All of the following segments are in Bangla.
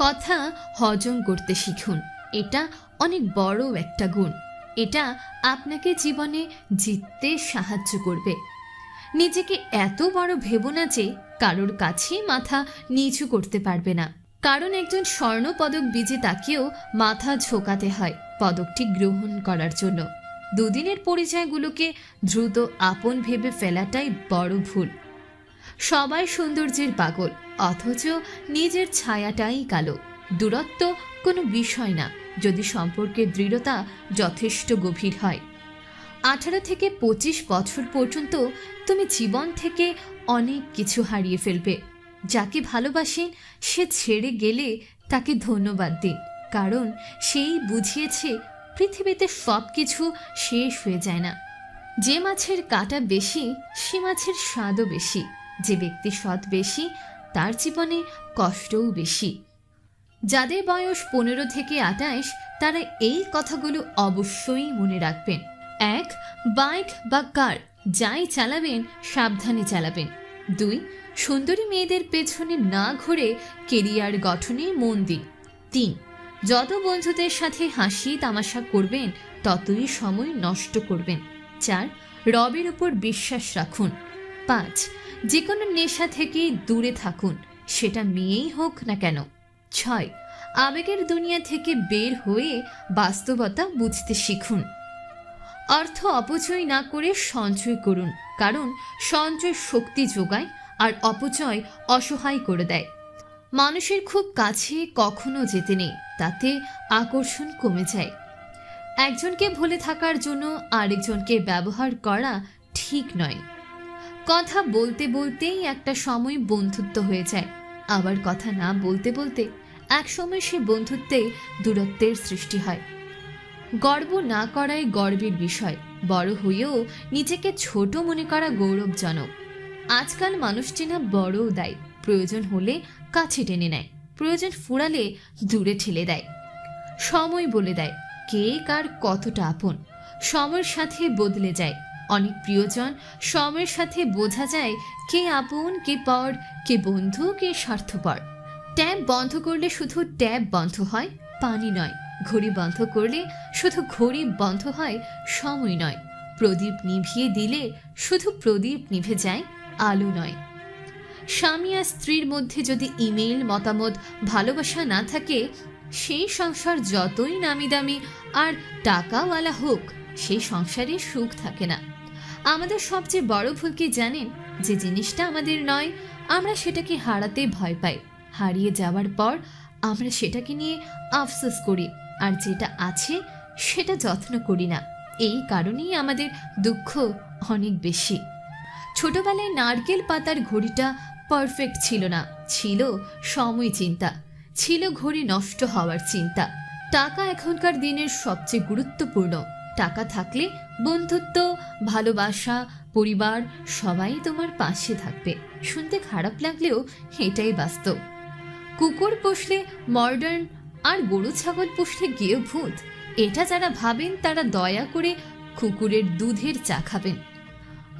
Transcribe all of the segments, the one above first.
কথা হজম করতে শিখুন। এটা অনেক বড় একটা গুণ। এটা আপনাকে জীবনে জিততে সাহায্য করবে। নিজেকে এত বড় ভেবো না যে কারোর কাছে মাথা নিচু করতে পারবে না। কারণ একজন স্বর্ণ পদক বিজেতাকেও মাথা ঝোকাতে হয় পদকটি গ্রহণ করার জন্য। দুদিনের পরিচয়গুলোকে দ্রুত আপন ভেবে ফেলাটাই বড় ভুল। সবাই সৌন্দর্যের পাগল, অথচ নিজের ছায়াটাই কালো। দূরত্ব কোনো বিষয় না, যদি সম্পর্কের দৃঢ়তা যথেষ্ট গভীর হয়। আঠারো থেকে পঁচিশ বছর পর্যন্ত তুমি জীবন থেকে অনেক কিছু হারিয়ে ফেলবে। যাকে ভালোবাসেন সে ছেড়ে গেলে তাকে ধন্যবাদ দিন, কারণ সেই বুঝিয়েছে পৃথিবীতে সব কিছু শেষ হয়ে যায় না। যে মাছের কাটা বেশি, সে মাছের স্বাদও বেশি। যে ব্যক্তি সৎ বেশি, তার জীবনে কষ্টও বেশি। যাদের বয়স পনেরো থেকে আটাইশ, তারা এই কথাগুলো অবশ্যই মনে রাখবেন। এক, বাইক বা কার, যাই চালাবেন, সাবধানে চালাবেন। দুই, সুন্দরী মেয়েদের পেছনে না ঘুরে কেরিয়ার গঠনে মন দিন। তিন, যত বন্ধুদের সাথে হাসি তামাশা করবেন, ততই সময় নষ্ট করবেন। চার, রবের উপর বিশ্বাস রাখুন। পাঁচ। যে কোনো নেশা থেকে দূরে থাকুন, সেটা মেয়েই হোক না কেন। ছয়। আবেগের দুনিয়া থেকে বের হয়ে বাস্তবতা বুঝতে শিখুন। অর্থ অপচয় না করে সঞ্চয় করুন, কারণ সঞ্চয় শক্তি যোগায় আর অপচয় অসহায় করে দেয়। মানুষের খুব কাছে কখনো যেতে নেই, তাতে আকর্ষণ কমে যায়। একজনকে ভুলে থাকার জন্য আরেকজনকে ব্যবহার করা ঠিক নয়। কথা বলতে বলতেই একটা সময় বন্ধুত্ব হয়ে যায়। আবার কথা না বলতে বলতে এক সময় সে বন্ধুত্বে দূরত্বের সৃষ্টি হয়। গর্ব না করাই গর্বের বিষয়। বড় হয়েও নিজেকে ছোট মনে করা গৌরবজনক। আজকাল মানুষটি না বড়ও দেয়। প্রয়োজন হলে কাছে টেনে নেয়। প্রয়োজন ফুরালে দূরে ঠেলে দেয়। সময় বলে দেয় কে কার কতটা আপন। সময়ের সাথে বদলে যায়। অনেক প্রিয়জন সময়ের সাথে বোঝা যায় কে আপন, কে পর, কে বন্ধু, কে স্বার্থপর। ট্যাপ বন্ধ করলে শুধু ট্যাপ বন্ধ হয়, পানি নয়। ঘড়ি বন্ধ করলে শুধু ঘড়ি বন্ধ হয়, সময় নয়। প্রদীপ নিভিয়ে দিলে শুধু প্রদীপ নিভে যায়, আলো নয়। স্বামী আর স্ত্রীর মধ্যে যদি ইমেল মতামত, ভালোবাসা না থাকে, সেই সংসার যতই নামি দামি আর টাকাওয়ালা হোক, সেই সংসারে সুখ থাকে না। আমাদের সবচেয়ে বড় ভুল কি জানেন? যে জিনিসটা আমাদের নয়, আমরা সেটাকে হারাতে ভয় পাই। হারিয়ে যাওয়ার পর আমরা সেটাকে নিয়ে আফসোস করি, আর যেটা আছে সেটা যত্ন করি না। এই কারণেই আমাদের দুঃখ অনেক বেশি। ছোটবেলায় নারকেল পাতার ঘড়িটা পারফেক্ট ছিল না, ছিল সময় চিন্তা, ছিল ঘড়ি নষ্ট হওয়ার চিন্তা। টাকা এখনকার দিনের সবচেয়ে গুরুত্বপূর্ণ। টাকা থাকলে বন্ধুত্ব, ভালোবাসা, পরিবার, সবাই তোমার পাশে থাকবে। শুনতে খারাপ লাগলেও এটাই বাস্তব। কুকুর পুষলে মডার্ন আর গরু ছাগল পুষলে গিয়ে ভূত। এটা যারা ভাবেন, তারা দয়া করে কুকুরের দুধের চা খাবেন।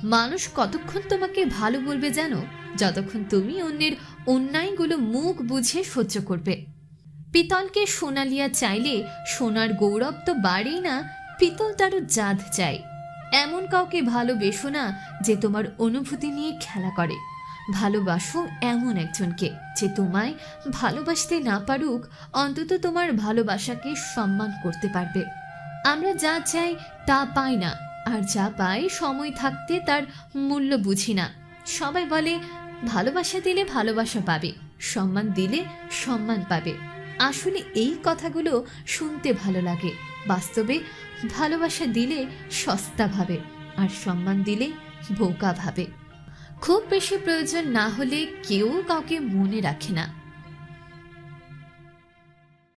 মানুষ কতক্ষণ তোমাকে ভালো বলবে জানো? যতক্ষণ তুমি অন্যের অন্যায়গুলো মুখ বুঝে সহ্য করবে। পিতলকে সোনালিয়া চাইলে সোনার গৌরব তো বাড়েই না পিতল তারও জাত চাই। এমন কাউকে ভালোবেসো না যে তোমার অনুভূতি নিয়ে খেলা করে। ভালোবাসো এমন একজনকে যে তোমায় ভালোবাসতে না পারুক, অন্তত তোমার ভালোবাসাকে সম্মান করতে পারবে। আমরা যা চাই তা পাই না, আর যা পাই সময় থাকতে তার মূল্য বুঝি না। সবাই বলে, ভালোবাসা দিলে ভালোবাসা পাবে, সম্মান দিলে সম্মান পাবে। আসলে এই কথাগুলো শুনতে ভালো লাগে। বাস্তবে ভালোবাসা দিলে সস্তা ভাবে, আর সম্মান দিলে বোকা ভাবে। খুব বেশি প্রয়োজন না হলে কেউ কাউকে মনে রাখে না।